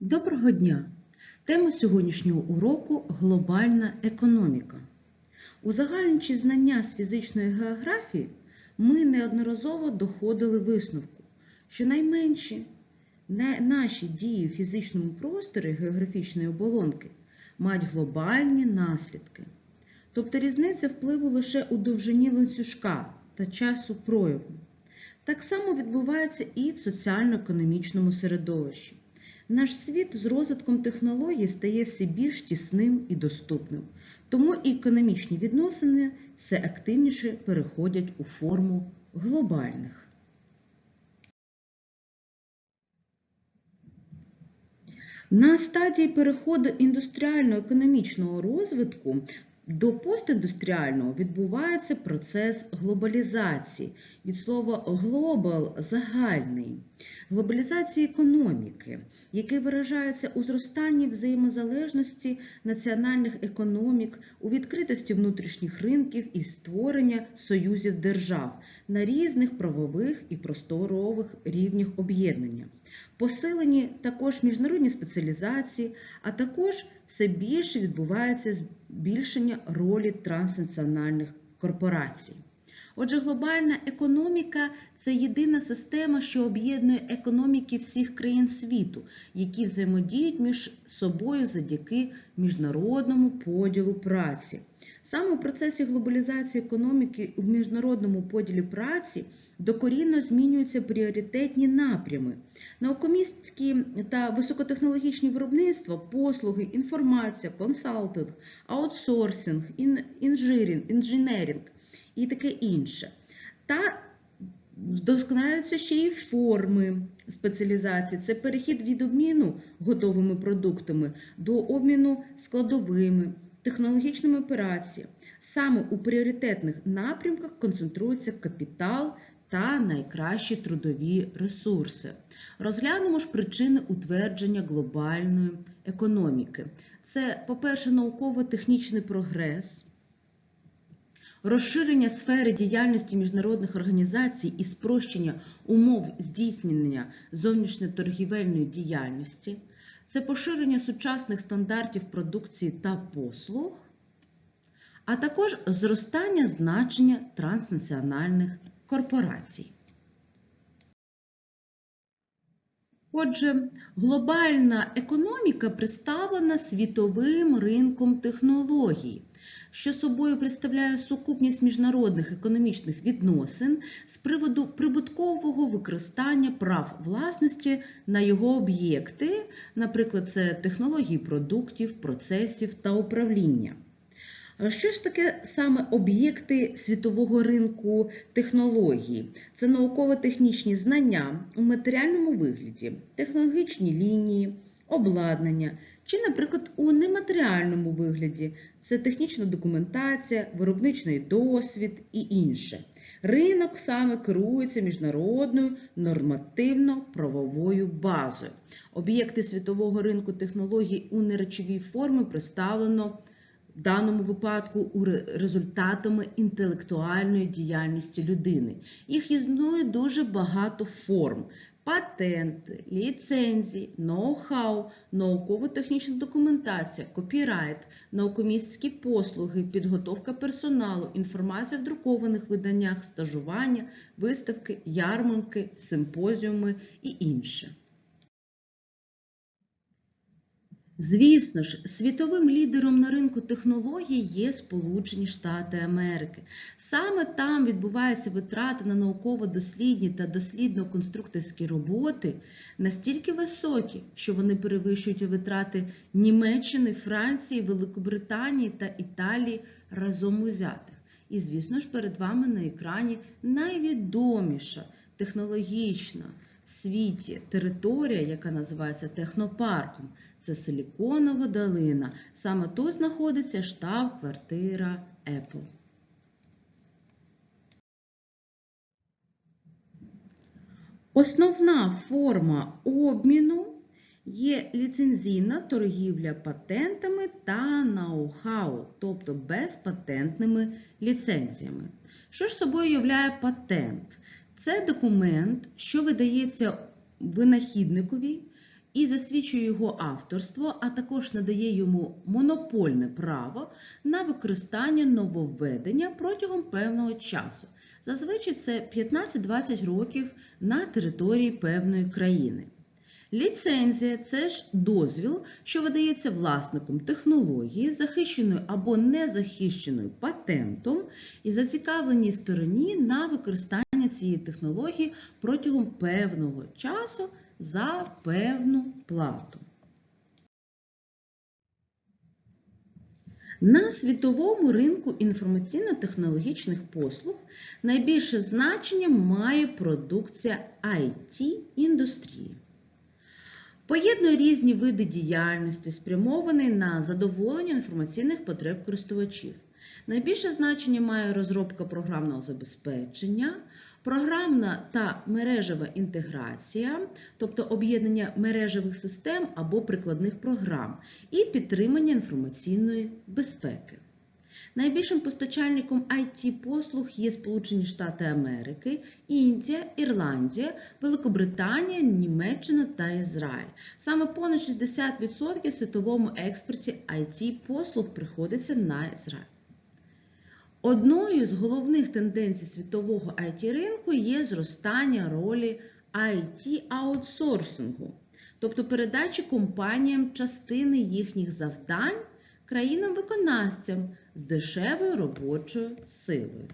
Доброго дня! Тема сьогоднішнього уроку глобальна економіка. Узагальнюючи знання з фізичної географії, ми неодноразово доходили висновку, що найменші наші дії в фізичному просторі географічної оболонки мають глобальні наслідки. Тобто різниця впливу лише у довжині ланцюжка та часу прояву. Так само відбувається і в соціально-економічному середовищі. Наш світ з розвитком технологій стає все більш тісним і доступним, тому і економічні відносини все активніше переходять у форму глобальних. На стадії переходу індустріально-економічного розвитку до постіндустріального відбувається процес глобалізації. Від слова global – загальний, глобалізації економіки, який виражається у зростанні взаємозалежності національних економік, у відкритості внутрішніх ринків і створення союзів держав на різних правових і просторових рівнях об'єднання. Посилені також міжнародні спеціалізації, а також все більше відбувається збільшення ролі транснаціональних корпорацій. Отже, глобальна економіка це єдина система, що об'єднує економіки всіх країн світу, які взаємодіють між собою завдяки міжнародному поділу праці. Саме у процесі глобалізації економіки в міжнародному поділі праці докорінно змінюються пріоритетні напрями. Наукомістські та високотехнологічні виробництва, послуги, інформація, консалтинг, аутсорсинг, інжирінг, інженерінг і таке інше. Та вдосконаляються ще й форми спеціалізації. Це перехід від обміну готовими продуктами до обміну складовими, технологічними операціями. Саме у пріоритетних напрямках концентрується капітал та найкращі трудові ресурси. Розглянемо ж причини утвердження глобальної економіки. Це, по-перше, науково-технічний прогрес, розширення сфери діяльності міжнародних організацій і спрощення умов здійснення зовнішньоторгівельної діяльності, це поширення сучасних стандартів продукції та послуг, а також зростання значення транснаціональних корпорацій. Отже, глобальна економіка представлена світовим ринком технологій, що собою представляє сукупність міжнародних економічних відносин з приводу прибуткового використання прав власності на його об'єкти, наприклад, це технології продуктів, процесів та управління. Що ж таке саме об'єкти світового ринку технологій? Це науково-технічні знання у матеріальному вигляді, технологічні лінії, обладнання, чи, наприклад, у нематеріальному вигляді це технічна документація, виробничий досвід і інше. Ринок саме керується міжнародною нормативно-правовою базою. Об'єкти світового ринку технологій у неречовій формі представлено в даному випадку у результатами інтелектуальної діяльності людини. Їх існує дуже багато форм. Патенти, ліцензії, ноу-хау, науково-технічна документація, копірайт, наукомістські послуги, підготовка персоналу, інформація в друкованих виданнях, стажування, виставки, ярмарки, симпозіуми і інше. Звісно ж, світовим лідером на ринку технологій є Сполучені Штати Америки. Саме там відбуваються витрати на науково-дослідні та дослідно-конструкторські роботи настільки високі, що вони перевищують витрати Німеччини, Франції, Великобританії та Італії разом узятих. І, звісно ж, перед вами на екрані найвідоміша технологічна в світі територія, яка називається технопарком. Це Силіконова долина. Саме тут знаходиться штаб-квартира Apple. Основна форма обміну є ліцензійна торгівля патентами та ноу-хау, тобто безпатентними ліцензіями. Що ж собою являє патент? Це документ, що видається винахідникові і засвідчує його авторство, а також надає йому монопольне право на використання нововведення протягом певного часу. Зазвичай це 15-20 років на території певної країни. Ліцензія це ж дозвіл, що видається власником технології, захищеною або незахищеною патентом і зацікавленій стороні на використання цієї технології протягом певного часу за певну плату. На світовому ринку інформаційно-технологічних послуг найбільше значення має продукція IT-індустрії. Поєднує різні види діяльності, спрямовані на задоволення інформаційних потреб користувачів. Найбільше значення має розробка програмного забезпечення, програмна та мережева інтеграція, тобто об'єднання мережевих систем або прикладних програм, і підтримання інформаційної безпеки. Найбільшим постачальником IT-послуг є Сполучені Штати Америки, Індія, Ірландія, Великобританія, Німеччина та Ізраїль. Саме понад 60% світовому експорті IT-послуг приходиться на Ізраїль. Одною з головних тенденцій світового IT-ринку є зростання ролі IT-аутсорсингу, тобто передачі компаніям частини їхніх завдань країнам-виконавцям з дешевою робочою силою.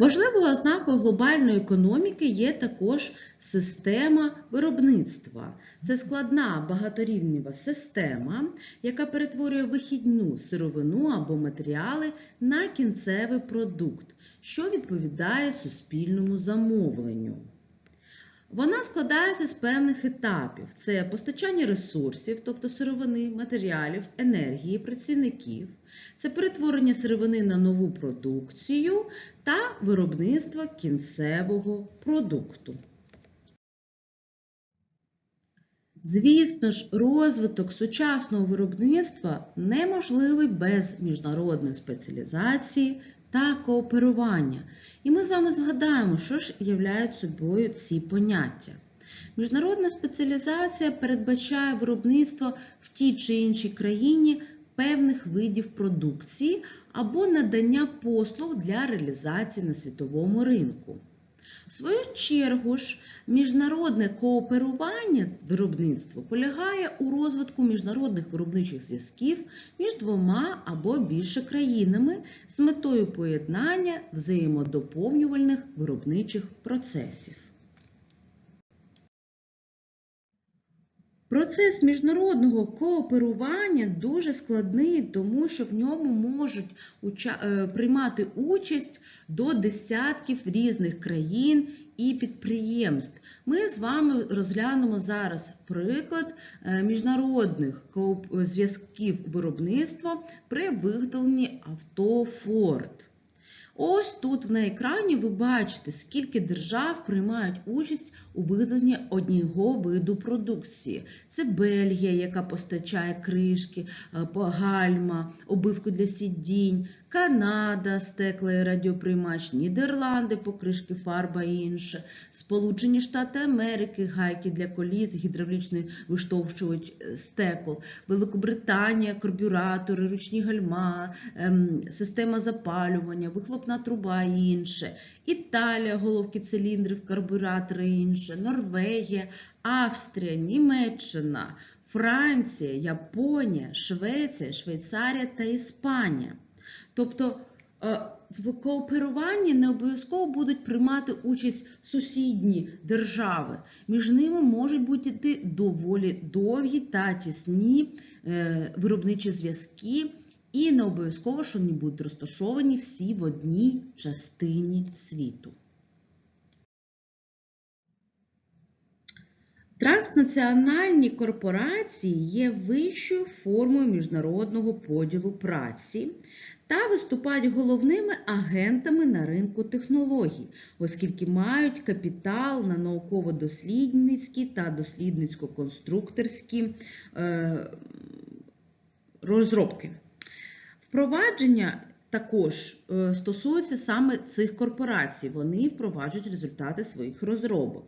Важливою ознакою глобальної економіки є також система виробництва. Це складна багаторівнева система, яка перетворює вихідну сировину або матеріали на кінцевий продукт, що відповідає суспільному замовленню. Вона складається з певних етапів: це постачання ресурсів, тобто сировини, матеріалів, енергії, працівників, це перетворення сировини на нову продукцію та виробництво кінцевого продукту. Звісно ж, розвиток сучасного виробництва неможливий без міжнародної спеціалізації та кооперування. І ми з вами згадаємо, що ж являють собою ці поняття. Міжнародна спеціалізація передбачає виробництво в тій чи іншій країні певних видів продукції або надання послуг для реалізації на світовому ринку. В свою чергу ж, міжнародне кооперування виробництво полягає у розвитку міжнародних виробничих зв'язків між двома або більше країнами з метою поєднання взаємодоповнювальних виробничих процесів. Процес міжнародного кооперування дуже складний, тому що в ньому можуть приймати участь до десятків різних країн і підприємств. Ми з вами розглянемо зараз приклад міжнародних зв'язків виробництва при виготовленні авто Ford. Ось тут на екрані ви бачите, скільки держав приймають участь у виготовленні одного виду продукції. Це Бельгія, яка постачає кришки, гальма, обивку для сидінь, Канада, стекла і радіоприймач, Нідерланди, покришки, фарба і інше, Сполучені Штати Америки, гайки для коліс, гідравлічний виштовхувач стекол, Великобританія, карбюратори, ручні гальма, система запалювання, вихлопна труба і інше. Італія, головки циліндрів, карбюратори і інше, Норвегія, Австрія, Німеччина, Франція, Японія, Швеція, Швейцарія та Іспанія. Тобто в кооперуванні не обов'язково будуть приймати участь сусідні держави. Між ними можуть бути доволі довгі та тісні виробничі зв'язки, і не обов'язково, що вони будуть розташовані всі в одній частині світу. Транснаціональні корпорації є вищою формою міжнародного поділу праці та виступають головними агентами на ринку технологій, оскільки мають капітал на науково-дослідницькі та дослідницько-конструкторські розробки. Впровадження також стосується саме цих корпорацій. Вони впроваджують результати своїх розробок.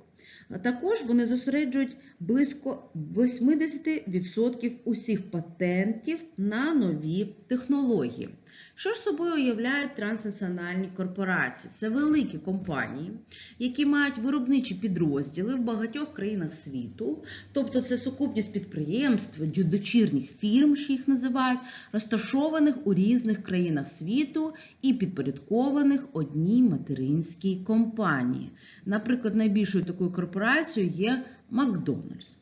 Також вони зосереджують близько 80% усіх патентів на нові технології. Що ж собою уявляють транснаціональні корпорації? Це великі компанії, які мають виробничі підрозділи в багатьох країнах світу, тобто це сукупність підприємств, дочірніх фірм, що їх називають, розташованих у різних країнах світу і підпорядкованих одній материнській компанії. Наприклад, найбільшою такою корпорацією є Макдональдс.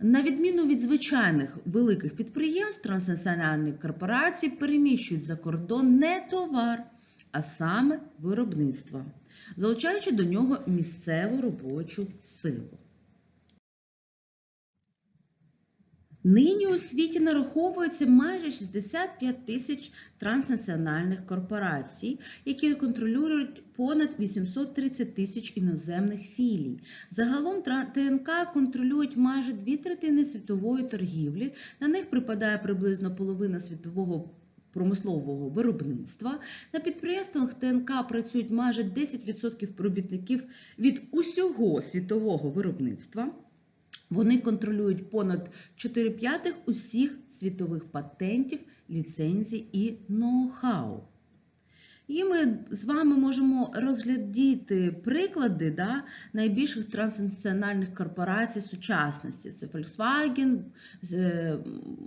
На відміну від звичайних великих підприємств, транснаціональні корпорації переміщують за кордон не товар, а саме виробництво, залучаючи до нього місцеву робочу силу. Нині у світі нараховується майже 65 тисяч транснаціональних корпорацій, які контролюють понад 830 тисяч іноземних філій. Загалом ТНК контролюють майже дві третини світової торгівлі. На них припадає приблизно половина світового промислового виробництва. На підприємствах ТНК працюють майже 10% робітників від усього світового виробництва. Вони контролюють понад 4 п'ятих усіх світових патентів, ліцензій і ноу-хау. І ми з вами можемо розглядіти приклади да, найбільших транснаціональних корпорацій сучасності. Це Volkswagen, е,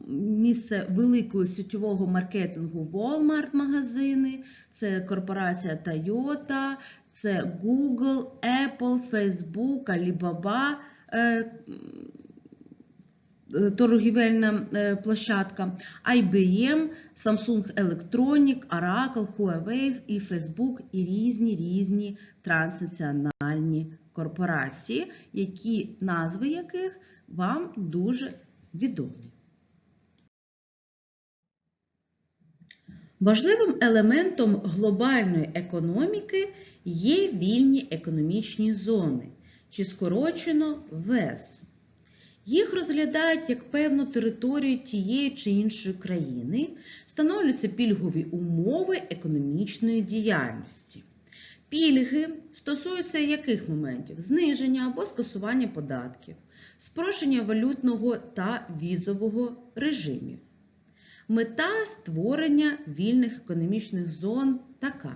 місце великого сітєвого маркетингу Walmart магазини, це корпорація Toyota, це Google, Apple, Facebook, Alibaba, торгівельна е, площадка, IBM, Samsung Electronic, Oracle, Huawei і Facebook і різні різні транснаціональні корпорації, які назви яких вам дуже відомі. Важливим елементом глобальної економіки є вільні економічні зони, чи скорочено ВЕС. Їх розглядають як певну територію тієї чи іншої країни, встановлюються пільгові умови економічної діяльності. Пільги стосуються яких моментів? Зниження або скасування податків, спрощення валютного та візового режимів. Мета створення вільних економічних зон така: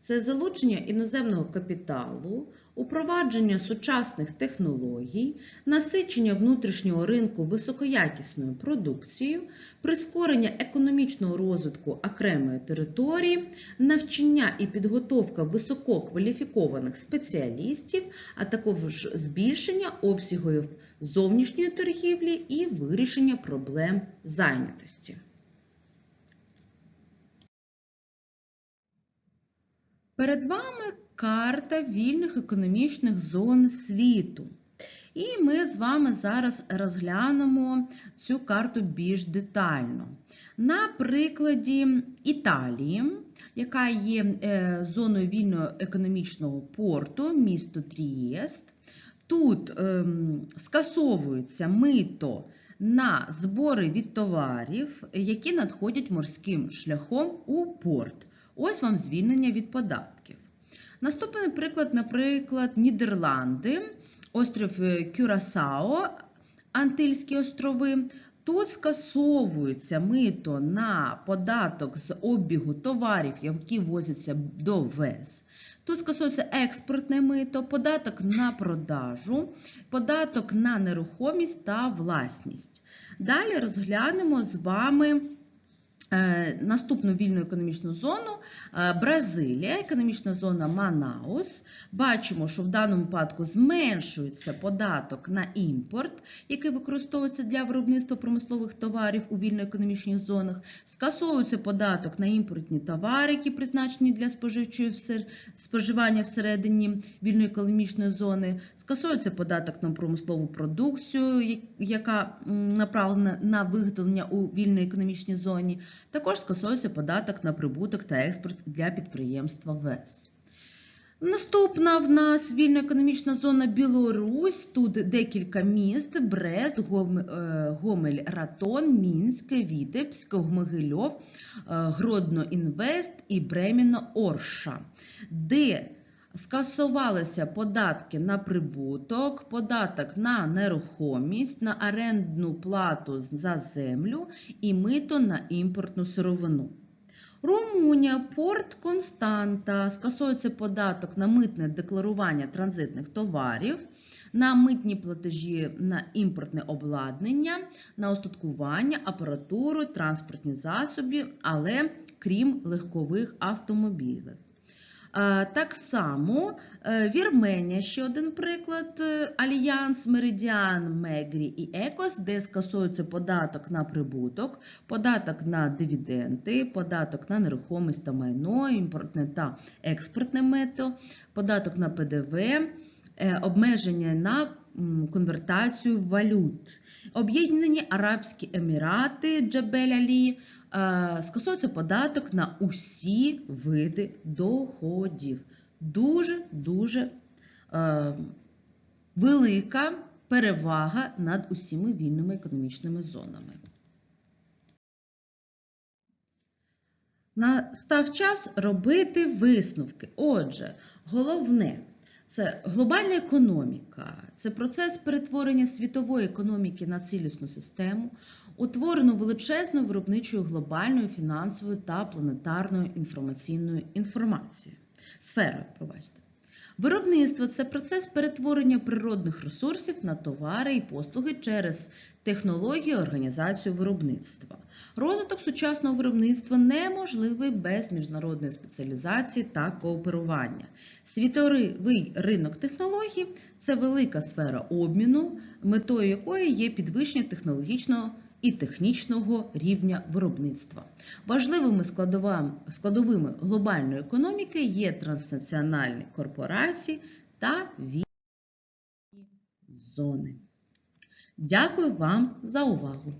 це залучення іноземного капіталу, упровадження сучасних технологій, насичення внутрішнього ринку високоякісною продукцією, прискорення економічного розвитку окремої території, навчання і підготовка висококваліфікованих спеціалістів, а також збільшення обсягів зовнішньої торгівлі і вирішення проблем зайнятості. Перед вами карта вільних економічних зон світу. І ми з вами зараз розглянемо цю карту більш детально. На прикладі Італії, яка є е, зоною вільного економічного порту, місто Трієст. Тут ем, скасовується мито на збори від товарів, які надходять морським шляхом у порт. Ось вам звільнення від податків. Наступний приклад, наприклад, Нідерланди, острів е, Кюрасао, Антильські острови. Тут скасовується мито на податок з обігу товарів, які возяться до ВЕС. Тут скасується експортне мито, податок на продажу, податок на нерухомість та власність. Далі розглянемо з вами наступну вільну економічну зону е, Бразилія, економічна зона Манаус. Бачимо, що в даному випадку зменшується податок на імпорт, який використовується для виробництва промислових товарів у вільноекономічних зонах. Скасовується податок на імпортні товари, які призначені для споживчої споживання всередині вільної економічної зони. Скасовується податок на промислову продукцію, яка направлена на виготовлення у вільній економічній зоні. Також скасовується податок на прибуток та експорт для підприємства ВЕС. Наступна в нас вільна економічна зона Білорусь. Тут декілька міст: Брест, е, Гомель, Ратон, Мінськ, Вітебськ, Могильов, е, Гродно Інвест і Бреміно Орша, де Скасувалися податки на прибуток, податок на нерухомість, на орендну плату за землю і мито на імпортну сировину. Румунія, Порт Константа, скасується податок на митне декларування транзитних товарів, на митні платежі на імпортне обладнання, на остаткування, апаратуру, транспортні засоби, але крім легкових автомобілів. Так само е, Вірменія, ще один приклад, е, Альянс, Меридіан, Мегрі і Екос, де скасується податок на прибуток, податок на дивіденди, податок на нерухомість та майно, імпортне та експортне мито, податок на ПДВ, е, обмеження на конвертацію валют. Об'єднані Арабські Емірати, Джабель Алі, скасується податок на усі види доходів. Дуже-дуже е, велика перевага над усіма вільними економічними зонами. Настав час робити висновки. Отже, головне це глобальна економіка, це процес перетворення світової економіки на цілісну систему, утворену величезною виробничою глобальною фінансовою та планетарною інформаційною інформацією. Сферою, пробачте. Виробництво це процес перетворення природних ресурсів на товари і послуги через технології організацію виробництва. Розвиток сучасного виробництва неможливий без міжнародної спеціалізації та кооперування. Світовий ринок технологій це велика сфера обміну, метою якої є підвищення технологічного і технічного рівня виробництва. Важливими складовими глобальної економіки є транснаціональні корпорації та вільні зони. Дякую вам за увагу!